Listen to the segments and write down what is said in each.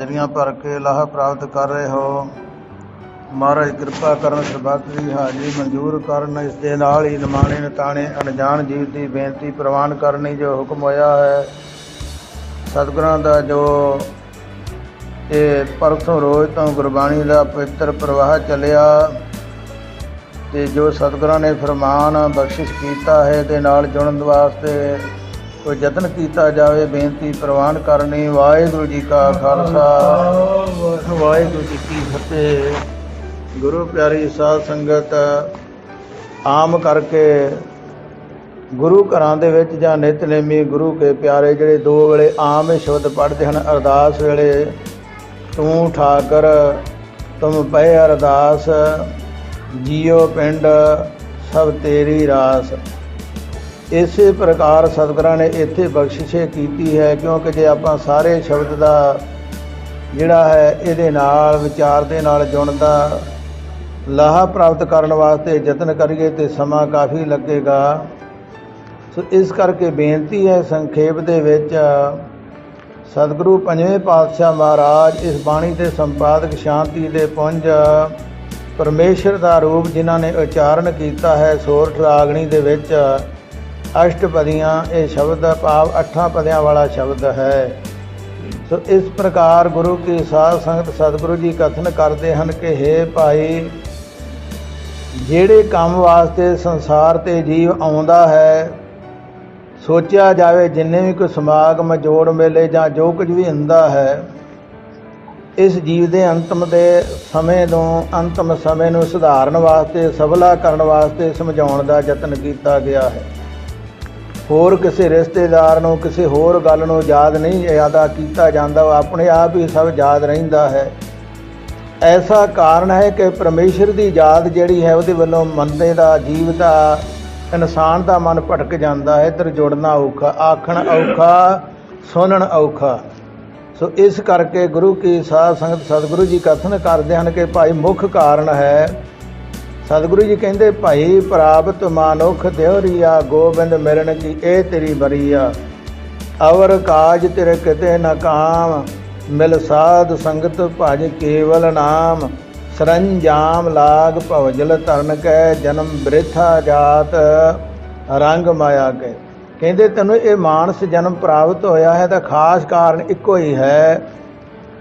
ਜਿਹੜੀਆਂ ਭਰ ਕੇ ਲਾਹਾ ਪ੍ਰਾਪਤ ਕਰ ਰਹੇ ਹੋ। ਮਹਾਰਾਜ ਕਿਰਪਾ ਕਰਨ ਸਰਬੱਤ ਦੀ ਹਾਜ਼ਰੀ ਮਨਜ਼ੂਰ ਕਰਨ। ਇਸ ਦੇ ਨਾਲ ਹੀ ਨਿਮਾਣੇ, ਨਤਾਣੇ, ਅਣਜਾਣ ਜੀਵ ਦੀ ਬੇਨਤੀ ਪ੍ਰਵਾਨ ਕਰਨੀ ਜੋ ਹੁਕਮ ਹੋਇਆ ਹੈ। ਸਤਿਗੁਰਾਂ ਦਾ ਜੋ ਇਹ ਪਰਸੋਂ ਰੋਜ਼ ਤੋਂ ਗੁਰਬਾਣੀ ਦਾ ਪਵਿੱਤਰ ਪ੍ਰਵਾਹ ਚੱਲਿਆ ਤੇ ਜੋ ਸਤਿਗੁਰਾਂ ਨੇ ਫਰਮਾਨ ਬਖਸ਼ਿਸ਼ ਕੀਤਾ ਹੈ ਦੇ ਨਾਲ ਜੁੜਨ ਵਾਸਤੇ ਕੋਈ ਯਤਨ ਕੀਤਾ ਜਾਵੇ, ਬੇਨਤੀ ਪ੍ਰਵਾਨ ਕਰਨੀ, ਵਾਹਿਗੁਰੂ ਜੀ ਕਾ ਖਾਲਸਾ। ਵਾਹਿਗੁਰੂ ਜੀ ਕੀ ਫਤਿਹ। ਗੁਰੂ ਪਿਆਰੀ ਸਾਧ ਸੰਗਤ, ਆਮ ਕਰਕੇ ਗੁਰੂ ਘਰਾਂ ਦੇ ਵਿੱਚ ਜਾਂ ਨਿਤਨੇਮੀ ਗੁਰੂ ਕੇ ਪਿਆਰੇ ਜਿਹੜੇ ਦੋ ਵੇਲੇ ਆਮ ਹੀ ਸ਼ਬਦ ਪੜ੍ਹਦੇ ਹਨ, ਅਰਦਾਸ ਵੇਲੇ, ਤੂੰ ਠਾਕਰ, ਤੁਮ ਪਏ ਅਰਦਾਸ ਜੀਉ ਪਿੰਡ, ਸਭ ਤੇਰੀ ਰਾਸ। ਇਸੇ ਪ੍ਰਕਾਰ ਸਤਿਗੁਰਾਂ ਨੇ ਇੱਥੇ ਬਖਸ਼ਿਸ਼ੇ ਕੀਤੀ ਹੈ, ਕਿਉਂਕਿ ਜੇ ਆਪਾਂ ਸਾਰੇ ਸ਼ਬਦ ਦਾ ਜਿਹੜਾ ਹੈ, ਇਹਦੇ ਨਾਲ, ਵਿਚਾਰ ਦੇ ਨਾਲ ਜੁੜਨ ਲਾਹਾ ਪ੍ਰਾਪਤ ਕਰਨ ਵਾਸਤੇ ਯਤਨ ਕਰੀਏ ਤੇ ਸਮਾਂ ਕਾਫੀ ਲੱਗੇਗਾ। ਸੋ ਇਸ ਕਰਕੇ ਬੇਨਤੀ ਹੈ, ਸੰਖੇਪ ਦੇ ਵਿੱਚ ਸਤਿਗੁਰੂ ਪੰਜਵੇਂ ਪਾਤਸ਼ਾਹ ਮਹਾਰਾਜ ਇਸ ਬਾਣੀ ਦੇ ਸੰਪਾਦਕ ਸ਼ਾਂਤੀ ਦੇ ਪੁੰਜ ਪਰਮੇਸ਼ਰ ਦਾ ਰੂਪ ਜਿਨ੍ਹਾਂ ਨੇ ਉਚਾਰਨ ਕੀਤਾ ਹੈ, ਸੋਰਠ ਰਾਗਣੀ ਦੇ ਵਿੱਚ ਅਸ਼ਟਪਦੀਆਂ, ਇਹ ਸ਼ਬਦ ਭਾਵ ਅੱਠਾਂ ਪਦਿਆਂ ਵਾਲਾ ਸ਼ਬਦ ਹੈ। ਸੋ ਇਸ ਪ੍ਰਕਾਰ ਗੁਰੂ ਕੀ ਸਾਧ ਸੰਗਤ ਸਤਿਗੁਰੂ ਜੀ ਕਥਨ ਕਰਦੇ ਹਨ ਕਿ हे ਭਾਈ, ਜਿਹੜੇ ਕੰਮ ਵਾਸਤੇ ਸੰਸਾਰ ਤੇ ਜੀਵ ਆਉਂਦਾ ਹੈ, ਸੋਚਿਆ ਜਾਵੇ ਜਿੰਨੇ ਵੀ ਕੋਈ ਸਮਾਗਮ ਜੋੜ ਮੇਲੇ ਜਾਂ ਜੋ ਕੁਝ ਵੀ ਹੁੰਦਾ ਹੈ, ਇਸ ਜੀਵ ਦੇ ਅੰਤਮ ਦੇ ਸਮੇਂ ਨੂੰ, ਅੰਤਮ ਸਮੇਂ ਨੂੰ ਸੁਧਾਰਨ ਵਾਸਤੇ ਸਬਲਾ ਕਰਨ ਵਾਸਤੇ ਸਮਝਾਉਣ ਦਾ ਯਤਨ ਕੀਤਾ ਗਿਆ ਹੈ। ਹੋਰ ਕਿਸੇ ਰਿਸ਼ਤੇਦਾਰ ਨੂੰ, ਕਿਸੇ ਹੋਰ ਗੱਲ ਨੂੰ ਯਾਦ ਨਹੀਂ ਜ਼ਿਆਦਾ ਕੀਤਾ ਜਾਂਦਾ, ਉਹ ਆਪਣੇ ਆਪ ਹੀ ਸਭ ਯਾਦ ਰਹਿੰਦਾ ਹੈ। ਐਸਾ ਕਾਰਨ ਹੈ ਕਿ ਪਰਮੇਸ਼ਰ ਦੀ ਯਾਦ ਜਿਹੜੀ ਹੈ, ਉਹਦੇ ਵੱਲੋਂ ਮੰਦੇ ਦਾ, ਜੀਵ ਦਾ, ਇਨਸਾਨ ਦਾ ਮਨ ਭਟਕ ਜਾਂਦਾ ਹੈ। ਇੱਧਰ ਜੁੜਨਾ ਔਖਾ, ਆਖਣ ਔਖਾ, ਸੁਣਨ ਔਖਾ। ਸੋ ਇਸ ਕਰਕੇ ਗੁਰੂ ਕੀ ਸਾਧ ਸੰਗਤ, ਸਤਿਗੁਰੂ ਜੀ ਕਥਨ ਕਰਦੇ ਹਨ ਕਿ ਭਾਈ ਮੁੱਖ ਕਾਰਨ ਹੈ ਸਤਿਗੁਰੂ ਜੀ ਕਹਿੰਦੇ, ਭਾਈ ਪ੍ਰਾਪਤ ਮਾਨੁਖ ਦੇਵਰੀਆ ਗੋਬਿੰਦ ਮਿਲਣ ਕੀ ਇਹ ਤੇਰੀ ਬਰੀਆ ਅਵਰ ਕਾਜ ਤੇਰੇ ਕਿਤੇ ਨ ਕਾਮ, ਮਿਲ ਸਾਧ ਸੰਗਤ ਭਜ ਕੇਵਲ ਨਾਮ। ਸਰੰਜਾਮ ਲਾਗ ਭਵਜਲ ਤਰਨ ਕੈ, ਜਨਮ ਬ੍ਰਿਥਾ ਜਾਤ, ਰੰਗ ਮਾਇਆ ਕੈ। ਕਹਿੰਦੇ, ਤੈਨੂੰ ਇਹ ਮਾਨਸ ਜਨਮ ਪ੍ਰਾਪਤ ਹੋਇਆ ਹੈ ਤਾਂ ਖਾਸ ਕਾਰਨ ਇੱਕੋ ਹੀ ਹੈ।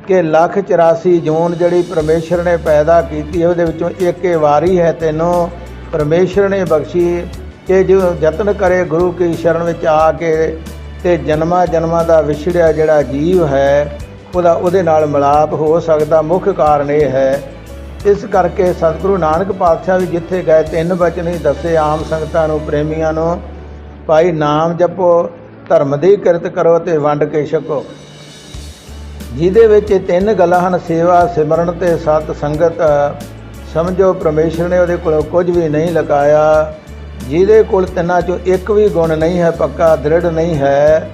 ਕਿ ਲੱਖ 84 ਜੂਨ ਜਿਹੜੀ ਪਰਮੇਸ਼ਰ ਨੇ ਪੈਦਾ ਕੀਤੀ ਉਹਦੇ ਵਿੱਚੋਂ ਇੱਕ ਹੀ ਵਾਰੀ ਹੈ ਤੈਨੂੰ ਪਰਮੇਸ਼ਰ ਨੇ ਬਖਸ਼ੀ ਕਿ ਜੋ ਯਤਨ ਕਰੇ ਗੁਰੂ ਕੀ ਸ਼ਰਨ ਵਿੱਚ ਆ ਕੇ ਤੇ ਜਨਮਾਂ ਜਨਮਾਂ ਦਾ ਵਿਛੜਿਆ ਜਿਹੜਾ ਜੀਵ ਹੈ, ਉਹਦਾ ਉਹਦੇ ਨਾਲ ਮਿਲਾਪ ਹੋ ਸਕਦਾ। ਮੁੱਖ ਕਾਰਨ ਇਹ ਹੈ। ਇਸ ਕਰਕੇ ਸਤਿਗੁਰੂ ਨਾਨਕ ਪਾਤਸ਼ਾਹ ਵੀ ਜਿੱਥੇ ਗਏ, ਤਿੰਨ ਬਚਨ ਹੀ ਦੱਸੇ ਆਮ ਸੰਗਤਾਂ ਨੂੰ, ਪ੍ਰੇਮੀਆਂ ਨੂੰ, ਭਾਈ ਨਾਮ ਜਪੋ, ਧਰਮ ਦੀ ਕਿਰਤ ਕਰੋ ਤੇ ਵੰਡ ਕੇ ਛਕੋ। ਜਿਹਦੇ ਵਿੱਚ ਇਹ ਤਿੰਨ ਗੱਲਾਂ ਹਨ, ਸੇਵਾ, ਸਿਮਰਨ ਤੇ ਸਤ ਸੰਗਤ ਸਮਝੋ ਪਰਮੇਸ਼ਰ ਨੇ ਉਹਦੇ ਕੋਲ ਕੁਝ ਵੀ ਨਹੀਂ ਲਗਾਇਆ। ਜਿਹਦੇ ਕੋਲ ਤਿੰਨਾਂ ਚੋਂ ਇੱਕ ਵੀ ਗੁਣ ਨਹੀਂ ਹੈ, ਪੱਕਾ ਦ੍ਰਿੜ ਨਹੀਂ ਹੈ,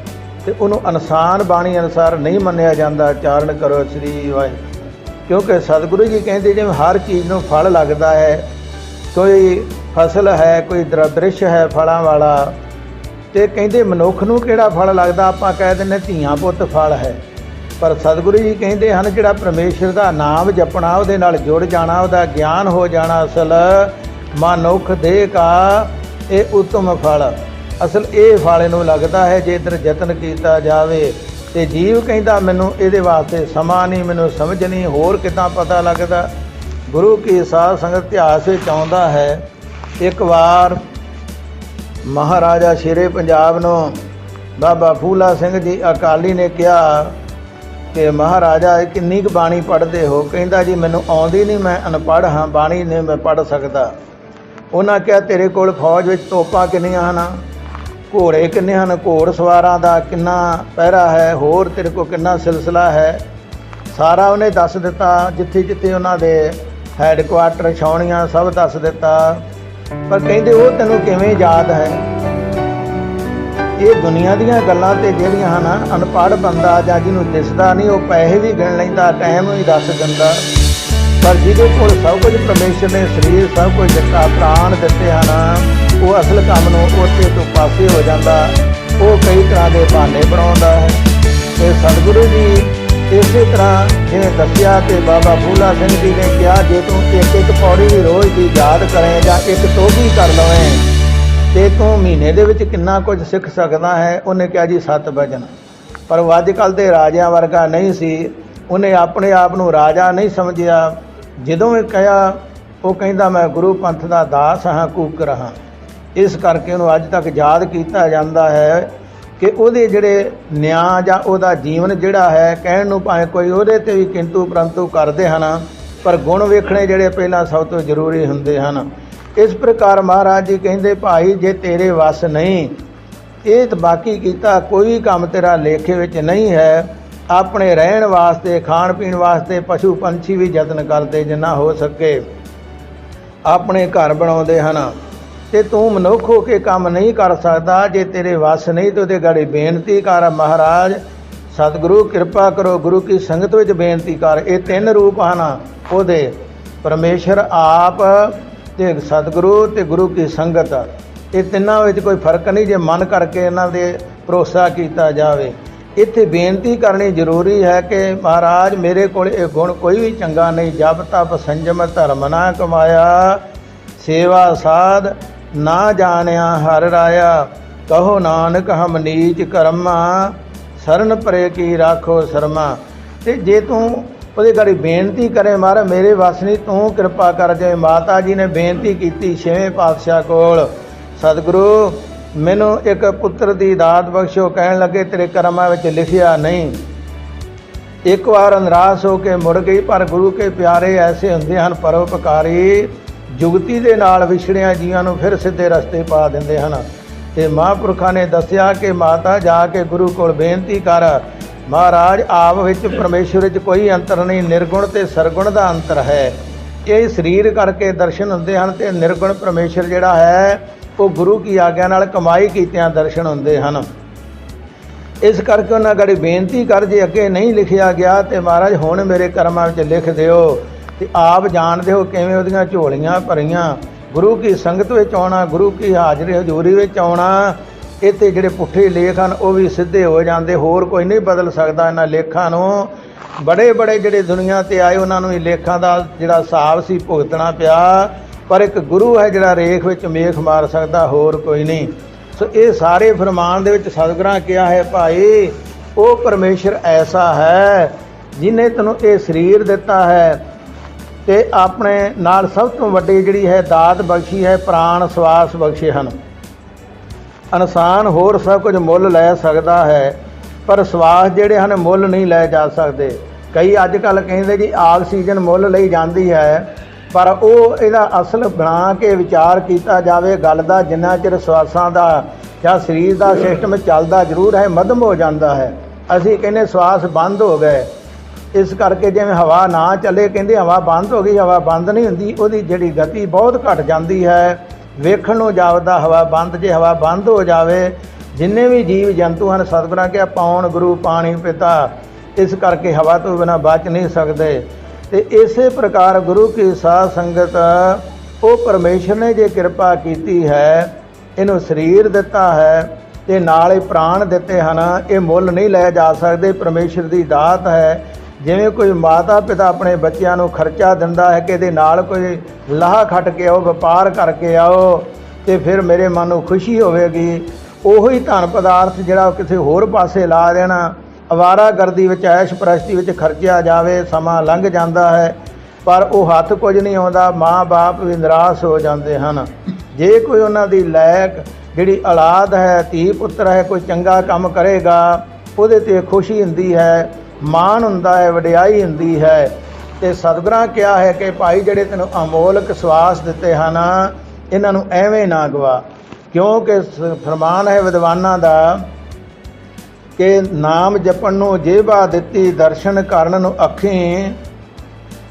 ਤੇ ਉਹਨੂੰ ਇਨਸਾਨ ਬਾਣੀ ਅਨੁਸਾਰ ਨਹੀਂ ਮੰਨਿਆ ਜਾਂਦਾ। ਚਾਰਨ ਕਰੋ ਸ੍ਰੀ ਵਾਹਿਗੁਰੂ। ਕਿਉਂਕਿ ਸਤਿਗੁਰੂ ਜੀ ਕਹਿੰਦੇ, ਜਿਵੇਂ ਹਰ ਚੀਜ਼ ਨੂੰ ਫਲ ਲੱਗਦਾ ਹੈ, ਕੋਈ ਫਸਲ ਹੈ, ਕੋਈ ਦ੍ਰਿਸ਼ ਹੈ ਫਲਾਂ ਵਾਲਾ, ਤੇ ਕਹਿੰਦੇ ਮਨੁੱਖ ਨੂੰ ਕਿਹੜਾ ਫਲ ਲੱਗਦਾ? ਆਪਾਂ ਕਹਿ ਦਿੰਨੇ ਧੀਆਂ ਪੁੱਤ ਫਲ ਹੈ। ਪਰ ਸਤਿਗੁਰੂ ਜੀ ਕਹਿੰਦੇ ਹਨ, ਜਿਹੜਾ ਪਰਮੇਸ਼ਰ ਦਾ ਨਾਮ ਜਪਣਾ, ਉਹਦੇ ਨਾਲ ਜੁੜ ਜਾਣਾ, ਉਹਦਾ ਗਿਆਨ ਹੋ ਜਾਣਾ ਅਸਲ। ਮਨੁੱਖ ਦੇ ਕਾ, ਇਹ ਉਤਮ ਫਲ। ਅਸਲ ਇਹ ਫਲ ਨੂੰ ਲੱਗਦਾ ਹੈ, ਜੇ ਇਧਰ ਯਤਨ ਕੀਤਾ ਜਾਵੇ, ਤੇ ਜੀਵ ਕਹਿੰਦਾ, ਮੈਨੂੰ ਇਹਦੇ ਵਾਸਤੇ ਸਮਾਂ ਨਹੀਂ, ਮੈਨੂੰ ਸਮਝ ਨਹੀਂ, ਹੋਰ ਕਿਦਾਂ ਪਤਾ ਲੱਗਦਾ? ਗੁਰੂ ਕੀ ਸਾਧ ਸੰਗਤ ਇਤਿਹਾਸ ਵਿੱਚ ਆਉਂਦਾ ਹੈ, ਇੱਕ ਵਾਰ ਮਹਾਰਾਜਾ ਸ਼ੇਰੇ ਪੰਜਾਬ ਨੂੰ ਬਾਬਾ ਫੂਲਾ ਸਿੰਘ ਜੀ ਅਕਾਲੀ ਨੇ ਕਿਹਾ ਕਿ ਮਹਾਰਾਜਾ ਕਿੰਨੀ ਕੁ ਬਾਣੀ ਪੜ੍ਹਦੇ ਹੋ? ਕਹਿੰਦਾ ਜੀ, ਮੈਨੂੰ ਆਉਂਦੀ ਨਹੀਂ, ਮੈਂ ਅਨਪੜ੍ਹ ਹਾਂ, ਬਾਣੀ ਨਹੀਂ ਮੈਂ ਪੜ੍ਹ ਸਕਦਾ। ਉਹਨਾਂ ਕਿਹਾ, ਤੇਰੇ ਕੋਲ ਫੌਜ ਵਿੱਚ ਤੋਪਾਂ ਕਿੰਨੀਆਂ ਹਨ? ਘੋੜੇ ਕਿੰਨੇ ਹਨ? ਘੋੜ ਸਵਾਰਾਂ ਦਾ ਕਿੰਨਾ ਪਹਿਰਾ ਹੈ? ਹੋਰ ਤੇਰੇ ਕੋਲ ਕਿੰਨਾ ਸਿਲਸਿਲਾ ਹੈ? ਸਾਰਾ ਉਹਨੇ ਦੱਸ ਦਿੱਤਾ। ਜਿੱਥੇ ਜਿੱਥੇ ਉਹਨਾਂ ਦੇ ਹੈੱਡਕੁਆਟਰ ਛਾਉਣੀਆਂ ਸਭ ਦੱਸ ਦਿੱਤਾ। ਪਰ ਕਹਿੰਦੇ, ਉਹ ਤੈਨੂੰ ਕਿਵੇਂ ਯਾਦ ਹੈ? ਇਹ ਦੁਨੀਆ ਦੀਆਂ ਗੱਲਾਂ ਤੇ ਜਿਹੜੀਆਂ ਹਨ, ਅਨਪੜ੍ਹ ਬੰਦਾ ਜਾਂ ਜਿਹਨੂੰ ਦਿਸਦਾ ਨਹੀਂ, ਉਹ ਪੈਸੇ ਵੀ ਗਿਣ ਲੈਂਦਾ ਟਾਈਮ ਵੀ ਦੱਸ ਦਿੰਦਾ। ਪਰ ਜਿਹਦੇ ਕੋਲ ਸਭ ਕੁਝ ਪਰਮੇਸ਼ਰ ਨੇ ਸਰੀਰ ਸਭ ਕੁਝ ਦਿੱਤਾ, ਪ੍ਰਾਣ ਦਿੱਤੇ ਹਨ, ਉਹ ਅਸਲ ਕੰਮ ਨੂੰ ਉੱਤੇ ਤੋਂ ਪਾਸੇ ਹੋ ਜਾਂਦਾ। ਉਹ ਕਈ ਤਰ੍ਹਾਂ ਦੇ ਬਹਾਨੇ ਬਣਾਉਂਦਾ ਹੈ। ਤੇ ਸਤਿਗੁਰੂ ਜੀ ਇਸੇ ਤਰ੍ਹਾਂ ਜਿਵੇਂ ਦੱਸਿਆ ਕਿ ਬਾਬਾ ਫੂਲਾ ਸਿੰਘ ਜੀ ਨੇ ਕਿਹਾ, ਜੇ ਤੂੰ ਇੱਕ ਇੱਕ ਪੌੜੀ ਵੀ ਰੋਜ਼ ਦੀ ਯਾਦ ਕਰੇ ਜਾਂ ਇੱਕ ਤੋਬੀ ਕਰ ਲਵੇਂ ਤੇ ਤੂੰ ਮਹੀਨੇ ਦੇ ਵਿੱਚ ਕਿੰਨਾ ਕੁਝ ਸਿੱਖ ਸਕਦਾ ਹੈ? ਉਹਨੇ ਕਿਹਾ ਜੀ, ਸੱਤ ਵਜਨ। ਪਰ ਉਹ ਅੱਜ ਕੱਲ ਦੇ ਰਾਜਿਆਂ ਵਰਗਾ ਨਹੀਂ ਸੀ। ਉਹਨੇ ਆਪਣੇ ਆਪ ਨੂੰ ਰਾਜਾ ਨਹੀਂ ਸਮਝਿਆ। ਜਦੋਂ ਇਹ ਕਿਹਾ, ਉਹ ਕਹਿੰਦਾ, ਮੈਂ ਗੁਰੂ ਪੰਥ ਦਾ ਦਾਸ ਹਾਂ, ਕੂਕਰ ਹਾਂ। ਇਸ ਕਰਕੇ ਉਹਨੂੰ ਅੱਜ ਤੱਕ ਯਾਦ ਕੀਤਾ ਜਾਂਦਾ ਹੈ ਕਿ ਉਹਦੇ ਜਿਹੜੇ ਨਿਆਂ ਜਾਂ ਉਹਦਾ ਜੀਵਨ ਜਿਹੜਾ ਹੈ, ਕਹਿਣ ਨੂੰ ਭਾਵੇਂ ਕੋਈ ਉਹਦੇ ਤੇ ਵੀ ਕਿੰਤੂ ਪਰੰਤੂ ਕਰਦੇ ਹਨ, ਪਰ ਗੁਣ ਵੇਖਣੇ ਜਿਹੜੇ ਪਹਿਲਾਂ ਸਭ ਤੋਂ ਜ਼ਰੂਰੀ ਹੁੰਦੇ ਹਨ। ਇਸ ਪ੍ਰਕਾਰ ਮਹਾਰਾਜ ਜੀ ਕਹਿੰਦੇ, ਭਾਈ, ਜੇ ਤੇਰੇ ਵੱਸ ਨਹੀਂ, ਇਹ ਤਾਂ ਬਾਕੀ ਕੀਤਾ ਕੋਈ ਕੰਮ ਤੇਰਾ ਲੇਖੇ ਵਿੱਚ ਨਹੀਂ ਹੈ। ਆਪਣੇ ਰਹਿਣ ਵਾਸਤੇ, ਖਾਣ ਪੀਣ ਵਾਸਤੇ ਪਸ਼ੂ ਪੰਛੀ ਵੀ ਯਤਨ ਕਰਦੇ ਜਿੰਨਾ ਹੋ ਸਕੇ। ਆਪਣੇ ਘਰ ਬਣਾਉਂਦੇ ਹਨ। ਤੇ ਤੂੰ ਮਨੁੱਖ ਹੋ ਕੇ ਕੰਮ ਨਹੀਂ ਕਰ ਸਕਦਾ। ਜੇ ਤੇਰੇ ਵੱਸ ਨਹੀਂ ਤੇ ਉਹਦੇ ਗਾੜੀ ਬੇਨਤੀ ਕਰ ਮਹਾਰਾਜ। ਸਤਿਗੁਰੂ, ਕਿਰਪਾ ਕਰੋ, ਗੁਰੂ ਕੀ ਸੰਗਤ ਵਿੱਚ ਬੇਨਤੀ ਕਰ। ਇਹ ਤਿੰਨ ਰੂਪ ਹਨ। ਉਹਦੇ, ਪਰਮੇਸ਼ਰ ਆਪ ਤੇ ਸਤਿਗੁਰੂ ਤੇ ਗੁਰੂ ਕੀ ਸੰਗਤ, ਇਹ ਤਿੰਨਾਂ ਵਿੱਚ ਕੋਈ ਫ਼ਰਕ ਨਹੀਂ ਜੇ ਮਨ ਕਰਕੇ ਇਹਨਾਂ ਦੇ ਭਰੋਸਾ ਕੀਤਾ ਜਾਵੇ। ਇੱਥੇ ਬੇਨਤੀ ਕਰਨੀ ਜ਼ਰੂਰੀ ਹੈ ਕਿ ਮਹਾਰਾਜ ਮੇਰੇ ਕੋਲ ਇਹ ਗੁਣ ਕੋਈ ਵੀ ਚੰਗਾ ਨਹੀਂ। ਜਪ, ਤਪ, ਸੰਜਮ, ਧਰਮ ਨਾ ਕਮਾਇਆ, ਸੇਵਾ ਸਾਧ ਨਾ ਜਾਣਿਆ ਹਰ ਰਾਇਆ। ਕਹੋ ਨਾਨਕ, ਹਮ ਨੀਚ ਕਰਮਾ, ਸਰਨ ਪਰੇ ਕੀ ਰਾਖੋ ਸ਼ਰਮਾ। ਤੇ ਜੇ ਤੂੰ ਉਹਦੇ ਘੜੀ ਬੇਨਤੀ ਕਰੇ ਮਾਰਾ ਮੇਰੇ ਵਸ ਨਹੀਂ ਤੂੰ ਕਿਰਪਾ ਕਰ ਜੇ। ਮਾਤਾ ਜੀ ਨੇ ਬੇਨਤੀ ਕੀਤੀ ਛੇਵੇਂ ਪਾਤਸ਼ਾਹ ਕੋਲ, ਸਤਿਗੁਰੂ, ਮੈਨੂੰ ਇੱਕ ਪੁੱਤਰ ਦੀ ਦਾਤ ਬਖਸ਼ੋ। ਕਹਿਣ ਲੱਗੇ, ਤੇਰੇ ਕਰਮਾਂ ਵਿੱਚ ਲਿਖਿਆ ਨਹੀਂ। ਇੱਕ ਵਾਰ ਨਿਰਾਸ਼ ਹੋ ਕੇ ਮੁੜ ਗਈ, ਪਰ ਗੁਰੂ ਕੇ ਪਿਆਰੇ ਐਸੇ ਹੁੰਦੇ ਹਨ, ਪਰਉਪਕਾਰੀ, ਜੁਗਤੀ ਦੇ ਨਾਲ ਵਿਛੜਿਆਂ ਜੀਆਂ ਨੂੰ ਫਿਰ ਸਿੱਧੇ ਰਸਤੇ ਪਾ ਦਿੰਦੇ ਹਨ। ਤੇ ਮਹਾਂਪੁਰਖਾਂ ਨੇ ਦੱਸਿਆ ਕਿ ਮਾਤਾ ਜਾ ਕੇ ਗੁਰੂ ਕੋਲ ਬੇਨਤੀ ਕਰ ਮਹਾਰਾਜ, ਆਪ ਵਿੱਚ ਪਰਮੇਸ਼ਵਰ ਵਿੱਚ ਕੋਈ ਅੰਤਰ ਨਹੀਂ, ਨਿਰਗੁਣ ਤੇ ਸਰਗੁਣ ਦਾ ਅੰਤਰ ਹੈ। ਇਹ ਸਰੀਰ ਕਰਕੇ ਦਰਸ਼ਨ ਹੁੰਦੇ ਹਨ ਤੇ ਨਿਰਗੁਣ ਪਰਮੇਸ਼ਰ ਜਿਹੜਾ ਹੈ, ਉਹ ਗੁਰੂ ਕੀ ਆਗਿਆ ਨਾਲ ਕਮਾਈ ਕੀਤਿਆਂ ਦਰਸ਼ਨ ਹੁੰਦੇ ਹਨ। ਇਸ ਕਰਕੇ ਉਹਨਾਂ ਗੜੀ ਬੇਨਤੀ ਕਰ, ਜੇ ਅੱਗੇ ਨਹੀਂ ਲਿਖਿਆ ਗਿਆ ਤੇ ਮਹਾਰਾਜ, ਹੁਣ ਮੇਰੇ ਕਰਮਾਂ ਵਿੱਚ ਲਿਖ ਦਿਓ ਤੇ ਆਪ ਜਾਣਦੇ ਹੋ ਕਿਵੇਂ ਉਹਦੀਆਂ ਝੋਲੀਆਂ ਭਰੀਆਂ। ਗੁਰੂ ਕੀ ਸੰਗਤ ਵਿੱਚ ਆਉਣਾ, ਗੁਰੂ ਕੀ ਹਾਜ਼ਰੀ ਹਜ਼ੂਰੀ ਵਿੱਚ ਆਉਣਾ ਇਹ ਇੱਥੇ ਜਿਹੜੇ ਪੁੱਠੇ ਲੇਖ ਹਨ, ਉਹ ਵੀ ਸਿੱਧੇ ਹੋ ਜਾਂਦੇ, ਹੋਰ ਕੋਈ ਨਹੀਂ ਬਦਲ ਸਕਦਾ ਇਹਨਾਂ ਲੇਖਾਂ ਨੂੰ। ਬੜੇ ਬੜੇ ਜਿਹੜੇ ਦੁਨੀਆ ਤੇ ਆਏ, ਉਹਨਾਂ ਨੂੰ ਇਹ ਲੇਖਾਂ ਦਾ ਜਿਹੜਾ ਹਿਸਾਬ ਸੀ, ਭੁਗਤਣਾ ਪਿਆ। ਪਰ ਇੱਕ ਗੁਰੂ ਹੈ ਜਿਹੜਾ ਰੇਖ ਵਿੱਚ ਮੇਖ ਮਾਰ ਸਕਦਾ, ਹੋਰ ਕੋਈ ਨਹੀਂ। ਸੋ ਇਹ ਸਾਰੇ ਫਰਮਾਨ ਦੇ ਵਿੱਚ ਸਤਿਗੁਰਾਂ ਕਿਹਾ ਹੈ, ਭਾਈ, ਉਹ ਪਰਮੇਸ਼ਰ ਐਸਾ ਹੈ, ਜਿਨੇ ਤੈਨੂੰ ਇਹ ਸਰੀਰ ਦਿੱਤਾ ਹੈ ਤੇ ਆਪਣੇ ਨਾਲ ਸਭ ਤੋਂ ਵੱਡੀ ਜਿਹੜੀ ਹੈ ਦਾਤ ਬਖਸ਼ੀ ਹੈ, ਪ੍ਰਾਣ ਸਵਾਸ ਬਖਸ਼ੇ ਹਨ। ਇਨਸਾਨ ਹੋਰ ਸਭ ਕੁਝ ਮੁੱਲ ਲੈ ਸਕਦਾ ਹੈ, ਪਰ ਸਵਾਸ ਜਿਹੜੇ ਹਨ ਮੁੱਲ ਨਹੀਂ ਲੈ ਜਾ ਸਕਦੇ। ਕਈ ਅੱਜ ਕੱਲ ਕਹਿੰਦੇ ਜੀ ਆਕਸੀਜਨ ਮੁੱਲ ਲਈ ਜਾਂਦੀ ਹੈ, ਪਰ ਉਹ ਇਹਦਾ ਅਸਲ ਬਣਾ ਕੇ ਵਿਚਾਰ ਕੀਤਾ ਜਾਵੇ, ਗੱਲ ਦਾ ਜਿੰਨਾ ਚਿਰ ਸਵਾਸਾਂ ਦਾ ਜਾਂ ਸਰੀਰ ਦਾ ਸਿਸਟਮ ਚੱਲਦਾ ਜ਼ਰੂਰ ਹੈ, ਮਧਮ ਹੋ ਜਾਂਦਾ ਹੈ। ਅਸੀਂ ਕਹਿੰਦੇ ਸਵਾਸ ਬੰਦ ਹੋ ਗਏ। ਇਸ ਕਰਕੇ ਜਿਵੇਂ ਹਵਾ ਨਾ ਚੱਲੇ, ਕਹਿੰਦੇ ਹਵਾ ਬੰਦ ਹੋ ਗਈ, ਹਵਾ ਬੰਦ ਨਹੀਂ ਹੁੰਦੀ, ਉਹਦੀ ਜਿਹੜੀ ਗਤੀ ਬਹੁਤ ਘਟ ਜਾਂਦੀ ਹੈ। ਵੇਖਣ ਨੂੰ ਜਾਪਦਾ, ਹਵਾ ਬੰਦ, ਜੇ ਹਵਾ ਬੰਦ ਹੋ ਜਾਵੇ, ਜਿੰਨੇ ਵੀ ਜੀਵ ਜੰਤੂ ਹਨ, ਸਤਿਗੁਰਾਂ ਕਿਹਾ ਪਾਉਣ, ਗੁਰੂ ਪਾਣੀ ਪਿਤਾ, ਇਸ ਕਰਕੇ ਹਵਾ ਤੋਂ ਬਿਨਾ ਬਚ ਨਹੀਂ ਸਕਦੇ। ਤੇ ਇਸੇ ਪ੍ਰਕਾਰ ਗੁਰੂ ਕੀ ਸਾਧ ਸੰਗਤ, ਉਹ ਪਰਮੇਸ਼ਰ ਨੇ ਜੇ ਕਿਰਪਾ ਕੀਤੀ ਹੈ, ਇਹਨੂੰ ਸਰੀਰ ਦਿੱਤਾ ਹੈ, ਤੇ ਨਾਲ ਹੀ ਪ੍ਰਾਣ ਦਿੱਤੇ ਹਨ, ਇਹ ਮੁੱਲ ਨਹੀਂ ਲੈ ਜਾ ਸਕਦੇ, ਪਰਮੇਸ਼ਰ ਦੀ ਦਾਤ ਹੈ। ਜਿਵੇਂ ਕੋਈ ਮਾਤਾ ਪਿਤਾ ਆਪਣੇ ਬੱਚਿਆਂ ਨੂੰ ਖਰਚਾ ਦਿੰਦਾ ਹੈ ਕਿ ਇਹਦੇ ਨਾਲ ਕੋਈ ਲਾਹ ਖੱਟ ਕੇ ਆਓ, ਵਪਾਰ ਕਰਕੇ ਆਓ ਤੇ ਫਿਰ ਮੇਰੇ ਮਨ ਨੂੰ ਖੁਸ਼ੀ ਹੋਵੇਗੀ, ਉਹੀ ਧਨ ਪਦਾਰਥ ਜਿਹੜਾ ਉਹ ਕਿਸੇ ਹੋਰ ਪਾਸੇ ਲਾ ਦੇਣਾ। ਅਵਾਰਾਗਰਦੀ ਵਿੱਚ ਐਸ਼ ਪ੍ਰਸਤੀ ਵਿੱਚ ਖਰਚਿਆ ਜਾਵੇ, ਸਮਾਂ ਲੰਘ ਜਾਂਦਾ ਹੈ, ਪਰ ਉਹ ਹੱਥ ਕੁਝ ਨਹੀਂ ਆਉਂਦਾ, ਮਾਂ-ਬਾਪ ਵੀ ਨਿਰਾਸ਼ ਹੋ ਜਾਂਦੇ ਹਨ। ਜੇ ਕੋਈ ਉਹਨਾਂ ਦੀ ਲਾਇਕ ਜਿਹੜੀ ਔਲਾਦ ਹੈ ਧੀ ਪੁੱਤਰ ਹੈ, ਕੋਈ ਚੰਗਾ ਕੰਮ ਕਰੇਗਾ, ਉਹਦੇ ਤੇ ਖੁਸ਼ੀ ਹੁੰਦੀ ਹੈ। ਮਾਣ ਹੁੰਦਾ ਹੈ, ਵਡਿਆਈ ਹੁੰਦੀ ਹੈ। ਤੇ ਸਤਿਗੁਰਾਂ ਕਿਹਾ ਹੈ ਕਿ ਭਾਈ ਜਿਹੜੇ ਤੈਨੂੰ ਅਮੋਲਕ ਸਵਾਸ ਦਿੱਤੇ ਹਨ, ਇਹਨਾਂ ਨੂੰ ਐਵੇਂ ਨਾ ਗਵਾ। ਕਿਉਂਕਿ ਫਰਮਾਨ ਹੈ ਵਿਦਵਾਨਾਂ ਦਾ ਕਿ ਨਾਮ ਜਪਣ ਨੂੰ ਜੇਬਾ ਦਿੱਤੀ, ਦਰਸ਼ਨ ਕਰਨ ਨੂੰ ਅੱਖੀਂ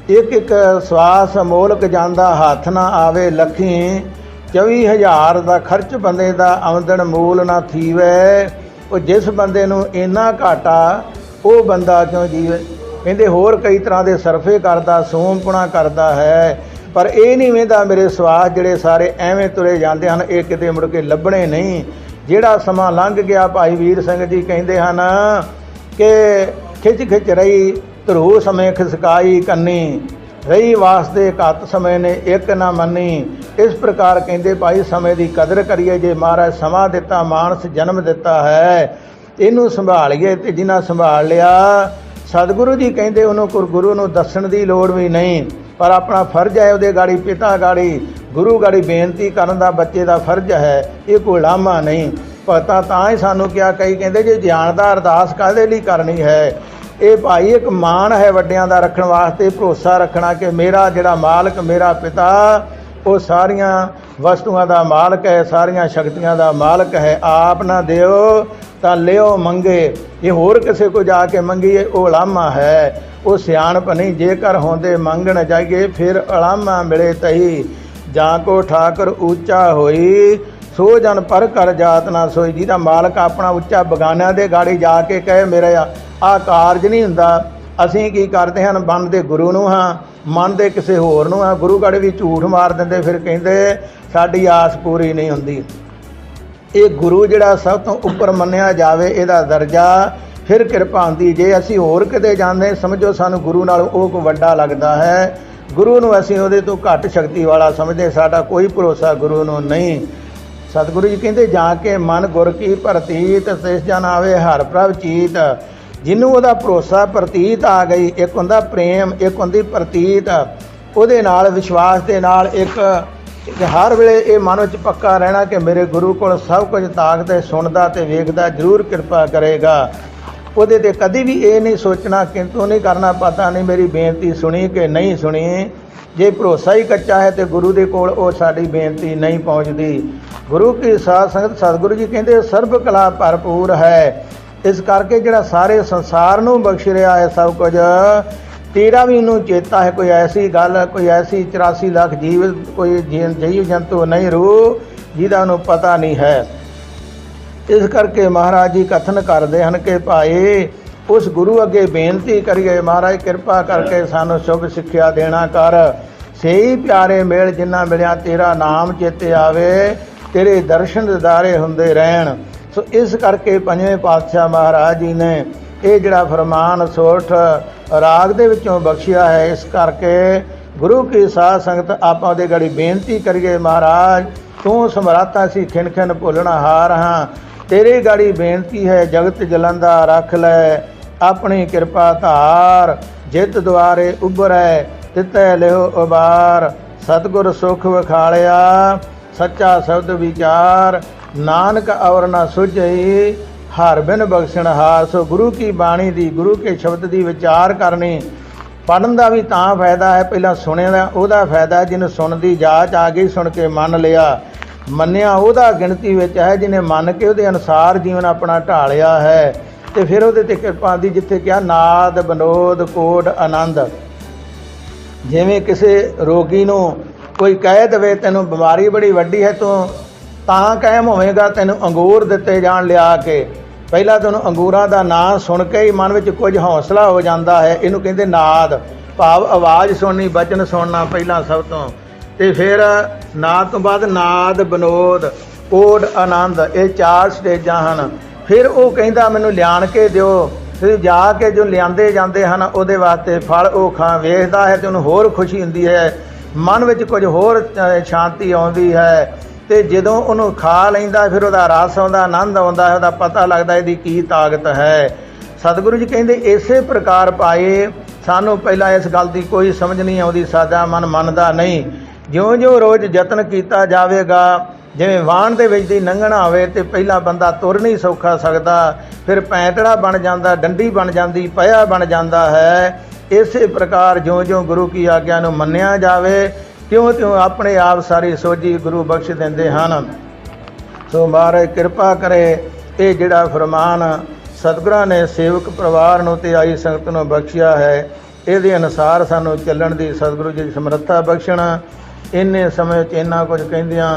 ਇੱਕ ਇੱਕ ਸਵਾਸ ਅਮੋਲਕ ਜਾਂਦਾ, ਹੱਥ ਨਾ ਆਵੇ ਲੱਖੀ। 24000 ਦਾ ਖਰਚ ਬੰਦੇ ਦਾ ਆਮਦਨ ਮੂਲ ਨਾ ਥੀਵੇ। ਉਹ ਜਿਸ ਬੰਦੇ ਨੂੰ ਇੰਨਾ ਘਾਟਾ ਉਹ ਬੰਦਾ ਕਿਉਂ ਜੀਵੇ ਕਹਿੰਦੇ ਹੋਰ ਕਈ ਤਰ੍ਹਾਂ ਦੇ ਸਰਫੇ ਕਰਦਾ ਸੋਮਪੁਣਾ ਕਰਦਾ ਹੈ। ਪਰ ਇਹ ਨਹੀਂ ਵੇਂਦਾ ਮੇਰੇ ਸਵਾਸ ਜਿਹੜੇ ਸਾਰੇ ਐਵੇਂ ਤੁਰੇ ਜਾਂਦੇ ਹਨ, ਇਹ ਕਿਤੇ ਮੁੜ ਕੇ ਲੱਭਣੇ ਨਹੀਂ। ਜਿਹੜਾ ਸਮਾਂ ਲੰਘ ਗਿਆ ਭਾਈ ਵੀਰ ਸਿੰਘ ਜੀ ਕਹਿੰਦੇ ਹਨ ਕਿ ਖਿੱਚ ਖਿੱਚ ਰਹੀ, ਧਰੂ ਸਮੇਂ ਖਿਸਕਾਈ ਕੰਨੀ। ਰਹੀ ਵਾਸਤੇ ਘੱਤ ਸਮੇਂ ਨੇ ਇੱਕ ਨਾ ਮੰਨੀ। ਇਸ ਪ੍ਰਕਾਰ ਕਹਿੰਦੇ ਭਾਈ ਸਮੇਂ ਦੀ ਕਦਰ ਕਰੀਏ, ਜੇ ਮਹਾਰਾਜ ਸਮਾਂ ਦਿੱਤਾ, ਮਾਨਸ ਜਨਮ ਦਿੱਤਾ ਹੈ। ਇਹਨੂੰ ਸੰਭਾਲੀਏ ਤੇ ਜਿਨ੍ਹਾਂ ਸੰਭਾਲ ਲਿਆ, ਸਤਿਗੁਰੂ ਜੀ ਕਹਿੰਦੇ ਉਹਨੂੰ ਗੁਰੂ ਨੂੰ ਦੱਸਣ ਦੀ ਲੋੜ ਵੀ ਨਹੀਂ, ਪਰ ਆਪਣਾ ਫਰਜ਼ ਹੈ ਉਹਦੇ ਗਾੜੀ, ਪਿਤਾ ਗਾੜੀ, ਗੁਰੂ ਗਾੜੀ ਬੇਨਤੀ ਕਰਨ ਦਾ ਬੱਚੇ ਦਾ ਫਰਜ਼ ਹੈ, ਇਹ ਕੋਈ ਲਾਮਾ ਨਹੀਂ। ਪਤਾ ਤਾਂ ਹੀ ਸਾਨੂੰ ਕਿਹਾ ਕਈ ਕਹਿੰਦੇ, ਜੇ ਜਾਣਦਾ ਅਰਦਾਸ ਕਾਹਦੇ ਲਈ ਕਰਨੀ ਹੈ? ਇਹ ਭਾਈ ਇੱਕ ਮਾਣ ਹੈ ਵੱਡਿਆਂ ਦਾ ਰੱਖਣ ਵਾਸਤੇ, ਭਰੋਸਾ ਰੱਖਣਾ ਕਿ ਮੇਰਾ ਜਿਹੜਾ ਮਾਲਕ, ਮੇਰਾ ਪਿਤਾ ਉਹ ਸਾਰੀਆਂ ਵਸਤੂਆਂ ਦਾ ਮਾਲਕ ਹੈ, ਸਾਰੀਆਂ ਸ਼ਕਤੀਆਂ ਦਾ ਮਾਲਕ ਹੈ, ਆਪ ਨਾ ਦਿਓ ਤਾਂ ਲਿਓ ਮੰਗੇ। ਇਹ ਹੋਰ ਕਿਸੇ ਕੋ ਜਾ ਕੇ ਮੰਗੀਏ, ਉਹ ਅਲਾਮਾ ਹੈ। ਉਹ ਸਿਆਣਪ ਨਹੀਂ, ਜੇਕਰ ਹੁੰਦੇ ਮੰਗਣ ਜਾਈਏ, ਫਿਰ ਅਲਾਮਾ ਮਿਲੇ ਤਹੀ ਜਾਂ ਕੋ ਠਾਕਰ ਉੱਚਾ ਹੋਈ, ਸੋ ਜਨ ਪਰ ਕਰ ਜਾਤ ਨਾ ਸੋਈ। ਜਿਹਦਾ ਮਾਲਕ ਆਪਣਾ ਉੱਚਾ ਬਗਾਨਿਆਂ ਦੇ ਗਾੜੀ ਜਾ ਕੇ ਕਹੇ, ਮੇਰਾ ਆ ਕਾਰਜ ਨਹੀਂ ਹੁੰਦਾ। ਅਸੀਂ ਕੀ ਕਰਦੇ ਹਨ? ਮਨ ਦੇ ਗੁਰੂ ਨੂੰ ਹਾਂ, ਮਨ ਦੇ ਕਿਸੇ ਹੋਰ ਨੂੰ ਹਾਂ। ਗੁਰੂ ਗਾੜੀ ਵੀ ਝੂਠ ਮਾਰ ਦਿੰਦੇ, ਫਿਰ ਕਹਿੰਦੇ, ਸਾਡੀ ਆਸ ਪੂਰੀ ਨਹੀਂ ਹੁੰਦੀ। ਇਹ ਗੁਰੂ ਜਿਹੜਾ ਸਭ ਤੋਂ ਉੱਪਰ ਮੰਨਿਆ ਜਾਵੇ, ਇਹਦਾ ਦਰਜਾ ਫਿਰ ਕਿਰਪਾ ਹੁੰਦੀ। ਜੇ ਅਸੀਂ ਹੋਰ ਕਿਤੇ ਜਾਂਦੇ, ਸਮਝੋ ਸਾਨੂੰ ਗੁਰੂ ਨਾਲ ਉਹ ਕੋ ਵੱਡਾ ਲੱਗਦਾ ਹੈ। ਗੁਰੂ ਨੂੰ ਅਸੀਂ ਉਹਦੇ ਤੋਂ ਘੱਟ ਸ਼ਕਤੀ ਵਾਲਾ ਸਮਝਦੇ ਸਾਡਾ ਕੋਈ ਭਰੋਸਾ ਗੁਰੂ ਨੂੰ ਨਹੀਂ। ਸਤਿਗੁਰੂ ਜੀ ਕਹਿੰਦੇ, ਜਾ ਕੇ ਮਨ ਗੁਰ ਕੀ ਪ੍ਰਤੀਤ ਤਿਸ ਜਨ ਆਵੇ ਹਰ ਪ੍ਰਭ ਚੀਤ। ਜਿਹਨੂੰ ਉਹਦਾ ਭਰੋਸਾ ਪ੍ਰਤੀਤ ਆ ਗਈ, ਇੱਕ ਹੁੰਦਾ ਪ੍ਰੇਮ, ਇੱਕ ਹੁੰਦੀ ਪ੍ਰਤੀਤ। ਉਹਦੇ ਨਾਲ, ਵਿਸ਼ਵਾਸ ਦੇ ਨਾਲ ਇੱਕ ਹਰ ਵੇਲੇ ਇਹ ਮਨ ਵਿੱਚ ਪੱਕਾ ਰਹਿਣਾ ਕਿ ਮੇਰੇ ਗੁਰੂ ਕੋਲ ਸਭ ਕੁਝ ਤਾਕਤ ਹੈ, ਸੁਣਦਾ ਤੇ ਵੇਖਦਾ, ਜ਼ਰੂਰ ਕਿਰਪਾ ਕਰੇਗਾ। ਉਹਦੇ ਤੇ ਕਦੀ ਵੀ ਇਹ ਨਹੀਂ ਸੋਚਣਾ, ਕਿੰਤੂ ਨਹੀਂ ਕਰਨਾ, ਪਤਾ ਨਹੀਂ ਮੇਰੀ ਬੇਨਤੀ ਸੁਣੀ ਕਿ ਨਹੀਂ ਸੁਣੀ। ਜੇ ਭਰੋਸਾ ਹੀ ਕੱਚਾ ਹੈ ਤੇ ਗੁਰੂ ਦੇ ਕੋਲ ਉਹ ਸਾਡੀ ਬੇਨਤੀ ਨਹੀਂ ਪਹੁੰਚਦੀ। ਗੁਰੂ ਕੀ ਸਾਧ ਸੰਗਤ, ਸਤਿਗੁਰੂ ਜੀ ਕਹਿੰਦੇ, ਸਰਬ ਕਲਾ ਭਰਪੂਰ ਹੈ। ਇਸ ਕਰਕੇ ਜਿਹੜਾ ਸਾਰੇ ਸੰਸਾਰ ਨੂੰ ਬਖਸ਼ ਰਿਹਾ ਹੈ ਸਭ ਕੁਝ, ਤੇਰਾ ਵੀ ਉਹਨੂੰ ਚੇਤਾ ਹੈ, ਕੋਈ ਐਸੀ ਗੱਲ, ਕੋਈ ਐਸੀ 84 ਲੱਖ ਜੀਵ, ਕੋਈ ਜੀਵ ਜੀਵ ਜੰਤੂ ਨਹੀਂ ਰੂ ਜਿਹਦਾ ਉਹਨੂੰ ਪਤਾ ਨਹੀਂ ਹੈ। ਇਸ ਕਰਕੇ ਮਹਾਰਾਜ ਜੀ ਕਥਨ ਕਰਦੇ ਹਨ ਕਿ ਭਾਈ, ਉਸ ਗੁਰੂ ਅੱਗੇ ਬੇਨਤੀ ਕਰੀਏ, ਮਹਾਰਾਜ ਕਿਰਪਾ ਕਰਕੇ ਸਾਨੂੰ ਸ਼ੁਭ ਸਿੱਖਿਆ ਦੇਣਾ ਕਰ। ਸਹੀ ਪਿਆਰੇ ਮੇਲ ਜਿੰਨਾ ਮਿਲਿਆ, ਤੇਰਾ ਨਾਮ ਚੇਤੇ ਆਵੇ, ਤੇਰੇ ਦਰਸ਼ਨ ਦਿਦਾਰੇ ਹੁੰਦੇ ਰਹਿਣ। ਸੋ ਇਸ ਕਰਕੇ ਪੰਜਵੇਂ ਪਾਤਸ਼ਾਹ ਮਹਾਰਾਜ ਜੀ ਨੇ ਇਹ ਜਿਹੜਾ ਫਰਮਾਨ ਸੋਠ ਰਾਗ ਦੇ ਵਿੱਚੋਂ ਬਖਸ਼ਿਆ ਹੈ, ਇਸ ਕਰਕੇ ਗੁਰੂ ਕੀ ਸਾਧ ਸੰਗਤ ਆਪਾਂ ਉਹਦੇ ਗੜੀ ਬੇਨਤੀ ਕਰੀਏ ਮਹਾਰਾਜ, ਤੂੰ ਸਮਰਾਤਾ ਸੀ ਖਿਨ ਖਿਨ ਭੁੱਲਣਾ ਹਾਰ ਹਾਂ। ਤੇਰੇ ਗਾੜੀ ਬੇਨਤੀ ਹੈ, ਜਗਤ ਜਲੰਦਾ ਰੱਖ ਲੈ, ਆਪਣੀ ਕਿਰਪਾ ਧਾਰ, ਜਿਤ ਦੁਆਰੇ ਉਭਰੈ, ਤਿਤੈ ਲਿਓ ਉਬਾਰ। ਸਤਿਗੁਰ ਸੁਖ ਵਿਖਾਲਿਆ, ਸੱਚਾ ਸ਼ਬਦ ਵਿਚਾਰ। ਨਾਨਕ ਔਰ ਨਾ ਸੁਝਈ ਹਰ ਬਿਨ ਬਖਸ਼ਣ ਹਾਰ ਗੁਰੂ ਕੀ ਬਾਣੀ ਦੀ, ਗੁਰੂ ਕੇ ਸ਼ਬਦ ਦੀ ਵਿਚਾਰ ਕਰਨੀ। ਪੜਨ ਦਾ ਵੀ ਤਾਂ ਫਾਇਦਾ ਹੈ, ਪਹਿਲਾਂ ਸੁਣਿਆ ਦਾ, ਉਹਦਾ ਫਾਇਦਾ ਜਿਹਨੂੰ ਸੁਣਨ ਦੀ ਜਾਚ ਆ ਗਈ, ਸੁਣ ਕੇ ਮੰਨ ਲਿਆ। ਮੰਨਿਆ ਉਹਦਾ ਗਿਣਤੀ ਵਿੱਚ ਹੈ, ਜਿਹਨੇ ਮੰਨ ਕੇ ਉਹਦੇ ਅਨੁਸਾਰ ਜੀਵਨ ਆਪਣਾ ਢਾਲਿਆ ਹੈ। ਤੇ ਫਿਰ ਉਹਦੇ ਤੇ ਕਿਰਪਾ ਦੀ ਜਿੱਥੇ ਕਿਹਾ, ਨਾਦ, ਬਨੋਦ ਕੋਟ ਆਨੰਦ। ਜਿਵੇਂ ਕਿਸੇ ਰੋਗੀ ਨੂੰ ਕੋਈ ਕਹਿ ਦੇਵੇ, ਤੈਨੂੰ ਬਿਮਾਰੀ ਬੜੀ ਵੱਡੀ ਹੈ, ਤੂੰ ਤਾਂ ਕਾਇਮ ਹੋਵੇਗਾ, ਤੈਨੂੰ ਅੰਗੂਰ ਦਿੱਤੇ ਜਾਣ ਲਿਆ ਕੇ। ਪਹਿਲਾਂ ਤੈਨੂੰ ਅੰਗੂਰਾਂ ਦਾ ਨਾਂ ਸੁਣ ਕੇ ਹੀ ਮਨ ਵਿੱਚ ਕੁਝ ਹੌਸਲਾ ਹੋ ਜਾਂਦਾ ਹੈ। ਇਹਨੂੰ ਕਹਿੰਦੇ ਨਾਦ। ਭਾਵ ਆਵਾਜ਼ ਸੁਣਨੀ, ਬਚਨ ਸੁਣਨਾ ਪਹਿਲਾਂ ਸਭ ਤੋਂ। ਤੇ ਫਿਰ ਨਾਦ ਤੋਂ ਬਾਅਦ ਨਾਦ, ਬਨੋਦ ਕੋਡ ਆਨੰਦ, ਇਹ ਚਾਰ ਸਟੇਜਾਂ ਹਨ। ਫਿਰ ਉਹ ਕਹਿੰਦਾ, ਮੈਨੂੰ ਲਿਆਣ ਕੇ ਦਿਓ। ਫਿਰ ਜਾ ਕੇ ਜੋ ਲਿਆਂਦੇ ਜਾਂਦੇ ਹਨ, ਉਹਦੇ ਵਾਸਤੇ ਫਲ ਉਹ ਖਾਂ ਵੇਖਦਾ ਹੈ ਤੇ ਉਹਨੂੰ ਹੋਰ ਖੁਸ਼ੀ ਹੁੰਦੀ ਹੈ। ਮਨ ਵਿੱਚ ਕੁਝ ਹੋਰ ਸ਼ਾਂਤੀ ਆਉਂਦੀ ਹੈ। ਤੇ ਜਦੋਂ ਉਹਨੂੰ ਖਾ ਲੈਂਦਾ, ਫਿਰ ਉਹਦਾ ਰਸ ਆਉਂਦਾ, ਆਨੰਦ ਆਉਂਦਾ ਉਹਦਾ ਪਤਾ ਲੱਗਦਾ ਇਹਦੀ ਕੀ ਤਾਕਤ ਹੈ। ਸਤਿਗੁਰੂ ਜੀ ਕਹਿੰਦੇ, ਇਸੇ ਪ੍ਰਕਾਰ ਪਾਏ, ਸਾਨੂੰ ਪਹਿਲਾਂ ਇਸ ਗੱਲ ਦੀ ਕੋਈ ਸਮਝ ਨਹੀਂ ਆਉਂਦੀ ਸਾਦਾ ਮਨ ਮੰਨਦਾ ਨਹੀਂ। ਜਿਉਂ-ਜਿਉਂ ਰੋਜ਼ ਯਤਨ ਕੀਤਾ ਜਾਵੇਗਾ, ਜਿਵੇਂ ਵਾਹਣ ਦੇ ਵਿੱਚ ਦੀ ਲੰਘਣਾ ਹੋਵੇ ਤੇ ਪਹਿਲਾਂ ਬੰਦਾ ਤੁਰ ਨਹੀਂ ਸੌਖਾ ਸਕਦਾ, ਫਿਰ ਪੈਂਟੜਾ ਬਣ ਜਾਂਦਾ, ਡੰਡੀ ਬਣ ਜਾਂਦੀ, ਪਿਆ ਬਣ ਜਾਂਦਾ ਹੈ। ਇਸੇ ਪ੍ਰਕਾਰ ਜਿਉਂ-ਜਿਉਂ ਗੁਰੂ ਕੀ ਆਗਿਆ ਨੂੰ ਮੰਨਿਆ ਜਾਵੇ ਤਿਉਂ-ਤਿਉਂ ਆਪਣੇ ਆਪ ਸਾਰੀ ਸੋਝੀ ਗੁਰੂ ਬਖਸ਼ ਦਿੰਦੇ ਹਨ? ਸੋ ਮਹਾਰਾਜ ਕਿਰਪਾ ਕਰੇ ਇਹ ਜਿਹੜਾ ਫਰਮਾਨ ਸਤਿਗੁਰਾਂ ਨੇ ਸੇਵਕ ਪਰਿਵਾਰ ਨੂੰ ਤੇ ਆਈ ਸੰਗਤ ਨੂੰ ਬਖਸ਼ਿਆ ਹੈ, ਇਹਦੇ ਅਨੁਸਾਰ ਸਾਨੂੰ ਚੱਲਣ ਦੀ ਸਤਿਗੁਰੂ ਜੀ ਦੀ ਸਮਰੱਥਾ ਬਖਸ਼ਣਾ। ਇੰਨੇ ਸਮੇਂ 'ਚ ਇੰਨਾ ਕੁਝ ਕਹਿੰਦਿਆਂ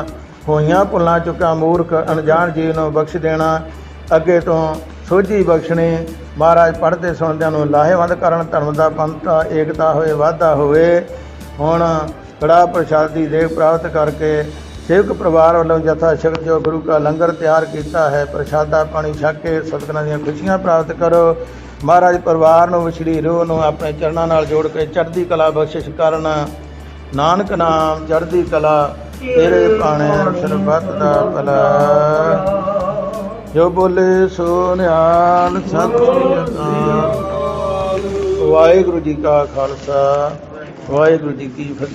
ਹੋਈਆਂ ਭੁੱਲਾਂ ਚੁੱਕਾ ਮੂਰਖ ਅਣਜਾਣ ਜੀ ਨੂੰ ਬਖਸ਼ ਦੇਣਾ, ਅੱਗੇ ਤੋਂ ਸੋਝੀ ਬਖਸ਼ਣੀ। ਮਹਾਰਾਜ ਪੜ੍ਹਦੇ ਸੁਣਦਿਆਂ ਨੂੰ ਲਾਹੇਵੰਦ ਕਰਨ, ਧਰਮ ਦਾ ਪੰਥਾ, ਏਕਤਾ ਹੋਏ, ਵਾਧਾ ਹੋਵੇ। ਹੁਣ ਕੜਾ ਪ੍ਰਸ਼ਾਦੀ ਦੇਗ ਪ੍ਰਾਪਤ ਕਰਕੇ ਸੇਵਕ ਪਰਿਵਾਰ ਵੱਲੋਂ ਜਥਾ ਸ਼ਕਤ ਜੋ ਗੁਰੂ ਕਾ ਲੰਗਰ ਤਿਆਰ ਕੀਤਾ ਹੈ, ਪ੍ਰਸ਼ਾਦਾ ਪਾਣੀ ਛਕ ਕੇ ਸਤਿਗੁਰਾਂ ਦੀਆਂ ਖੁਸ਼ੀਆਂ ਪ੍ਰਾਪਤ ਕਰੋ। ਮਹਾਰਾਜ ਪਰਿਵਾਰ ਨੂੰ ਵਿਛੜੀ ਰੋਹ ਨੂੰ ਆਪਣੇ ਚਰਨਾਂ ਨਾਲ ਜੋੜ ਕੇ ਚੜ੍ਹਦੀ ਕਲਾ ਬਖਸ਼ਿਸ਼ ਕਰਨ। ਨਾਨਕ ਨਾਮ ਚੜ੍ਹਦੀ ਕਲਾ, ਤੇਰੇ ਪਾਣੇ ਸਰਬੱਤ ਦਾ ਭਲਾ। ਜੋ ਬੋਲੇ ਸੋ ਨਿਹਾਲ, ਸਤਿ ਸ੍ਰੀ ਵਾਹਿਗੁਰੂ ਜੀ ਕਾ ਖਾਲਸਾ, ਵਾਹਿਗੁਰੂ ਜੀ ਕੀ ਫਤਿਹ।